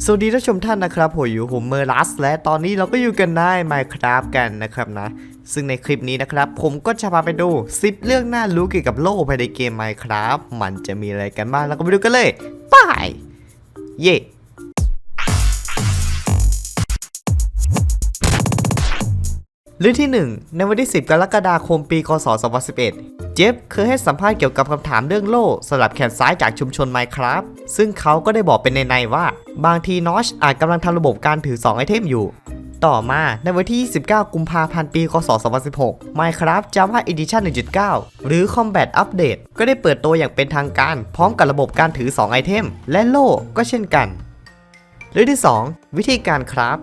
สวัสดีท่านชมท่านนะครับผมอยู่ผมเมอร์ลัส และตอนนี้เราก็อยู่กันใน Minecraft กันนะครับนะ ซึ่งในคลิปนี้นะครับ ผมก็จะพาไปดู 10 เรื่องน่ารู้เกี่ยวกับโลกภายในเกม Minecraft มันจะมีอะไรกันบ้างแล้วก็ไปดูกันเลยไปเย่ เรื่องที่ 1 ในวันที่ 10 กรกฎาคมปี คศ 2011 เจฟเคยให้สัมภาษณ์เกี่ยวกับคำถามเรื่องโล่สลับแขนซ้ายจากชุมชน Minecraft ซึ่งเขาก็ได้บอกเป็นในๆว่า บางทีนอชอาจกำลังทำระบบการถือ 2 ไอเทมอยู่ ต่อมาในวันที่ 29 กุมภาพันธ์ปี คศ 2016 Minecraft Java Edition 1.9 หรือ Combat Update ก็ได้เปิดตัวอย่างเป็นทางการ พร้อมกับระบบการถือ 2 ไอเทม และโล่ก็เช่นกัน เรื่องที่ 2 วิธีการครับ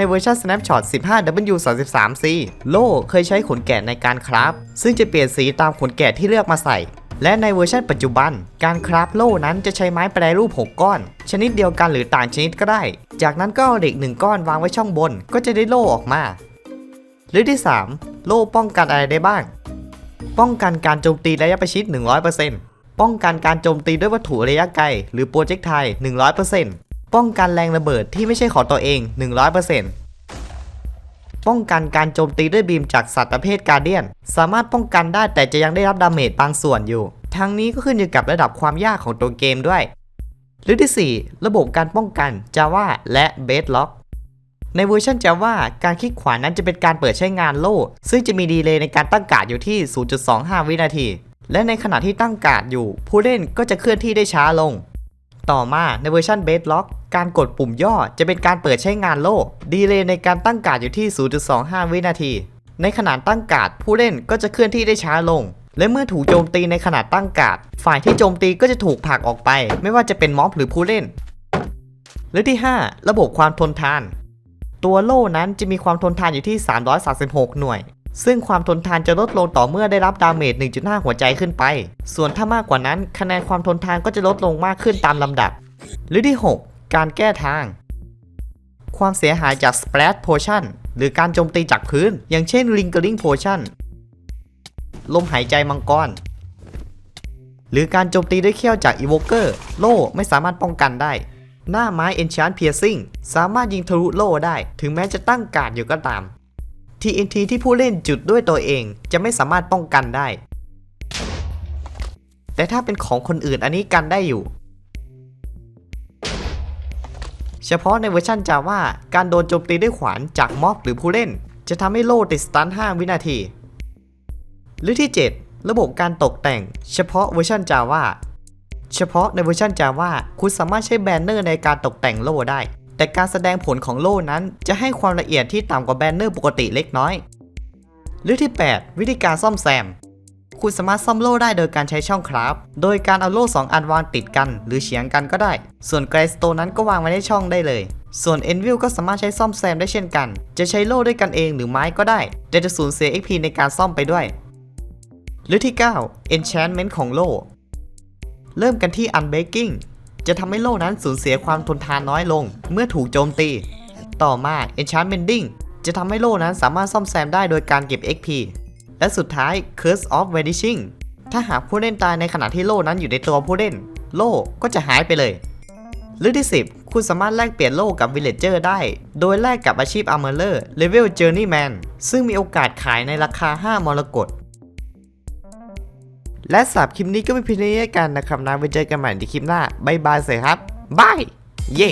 ในเวอร์ชัน Snapshot 15W33C โล่เคยใช้ขนแกะในการคราฟซึ่งจะเปลี่ยนสีตามขนแกะที่เลือกมาใส่ และในเวอร์ชันปัจจุบัน การคราฟโล่นั้นจะใช้ไม้แปรรูป 6 ก้อน ชนิดเดียวกันหรือต่างชนิดก็ได้ จากนั้นก็เอาเหล็กหนึ่งก้อนวางไว้ช่องบน ก็จะได้โล่ออกมาเรื่องที่ 3 โล่ป้องกันอะไรได้บ้าง ป้องกันการโจมตีระยะประชิด 100%ป้องกันการโจมตีด้วยวัตถุระยะไกลหรือโปรเจกต์ไท100% ป้องกันแรงระเบิดที่ไม่ใช่ของตัวเอง 100%ป้องกันการโจมตีด้วยบีมจากสัตว์ประเภทการเดียน สามารถป้องกันได้แต่จะยังได้รับดาเมจบางส่วนอยู่ ทั้งนี้ก็ขึ้นอยู่กับระดับความยากของตัวเกมด้วยเรื่อที่ 4 ระบบการป้องกัน Java และ Bedrock ในเวอร์ชัน Java การคลิกขวานั้นจะเป็นการเปิดใช้งานโล่ ซึ่งจะมีดีเลย์ในการตั้งการ์ดอยู่ที่ 0.25 วินาที และในขณะที่ตั้งการ์ดอยู่ ผู้เล่นก็จะเคลื่อนที่ได้ช้าลง ต่อมาในเวอร์ชัน Bedrock การกดปุ่มย่อจะเป็นการเปิดใช้งานโล่ดีเลย์ในการตั้งการ์ดอยู่ที่ 0.25 วินาที ในขณะตั้งการ์ดผู้เล่นก็จะเคลื่อนที่ได้ช้าลง และเมื่อถูกโจมตีในขณะตั้งการ์ดฝ่ายที่โจมตีก็จะถูกผลักออกไป ไม่ว่าจะเป็นม็อบหรือผู้เล่นเรื่อที่ 5 ระบบความทนทาน ตัวโล่นั้นจะมีความทนทานอยู่ที่ 336 หน่วย ซึ่งความทนทานจะลดลงต่อเมื่อได้รับดาเมจ 1.5 หัวใจขึ้นไป ส่วนถ้ามากกว่านั้น คะแนนความทนทานก็จะลดลงมากขึ้นตามลำดับ หรือที่ 6 การแก้ทาง ความเสียหายจาก Splash Potion หรือการโจมตีจากพื้น อย่างเช่น Lingering Potion ลมหายใจมังกร หรือการโจมตีด้วยเขี้ยวจาก Evoker โล่ไม่สามารถป้องกันได้ หน้าไม้ Enchant Piercing สามารถยิงทะลุโล่ได้ ถึงแม้จะตั้งการ์ดอยู่ก็ตาม TNT ที่ผู้เล่นจุดด้วยตัวเอง จะไม่สามารถป้องกันได้ แต่ถ้าเป็นของคนอื่นอันนี้กันได้อยู่ เฉพาะในเวอร์ชัน Java การโดนโจมตีด้วยขวานจากม็อบหรือผู้เล่น จะทำให้โล่ติดสตัน5วินาที หรือที่ 7 ระบบการตกแต่ง เฉพาะเวอร์ชัน Java เฉพาะในเวอร์ชัน Java คุณสามารถใช้แบนเนอร์ในการตกแต่งโล่ได้ แต่การแสดงผลของโล่นั้นจะให้ความละเอียดที่ต่ำกว่าแบนเนอร์ปกติเล็กน้อย หรือที่ 8 วิธีการซ่อมแซม คุณสามารถซ่อมโล่ได้โดยการใช้ช่องคราฟโดยการเอาโล่สองอันวางติดกัน หรือเฉียงกันก็ได้ ส่วนไกรสโตนั้นก็วางไว้ในช่องได้เลย ส่วนเอ็นวิลก็สามารถใช้ซ่อมแซมได้เช่นกัน จะใช้โล่ด้วยกันเองหรือไม้ก็ได้ แต่จะสูญเสีย XP ในการซ่อมไปด้วย หรือที่ 9 Enchantment ของโล่เริ่มกันที่ Unbreaking จะทำให้โล่นั้นสูญเสียความทนทานน้อยลง เมื่อถูกโจมตี ต่อมา Enchantmenting จะทำให้โล่นั้นสามารถซ่อมแซมได้โดยการเก็บ XP และสุดท้าย Curse of Vanishing ถ้าหากผู้เล่นตายในขณะที่โล่นั้นอยู่ในตัวผู้เล่น โล่ก็จะหายไปเลยเรื่องที่ 10 คุณสามารถแลกเปลี่ยนโล่กับ Villager ได้ โดยแลกกับอาชีพ Armorer Level Journeyman ซึ่งมีโอกาสขายในราคา 5 มรกต และสำหรับคลิปนี้ก็เป็นเพียงเท่านี้กันนะครับนะไว้เจอกันใหม่ในคลิปหน้าบายบายเสยครับบายเย่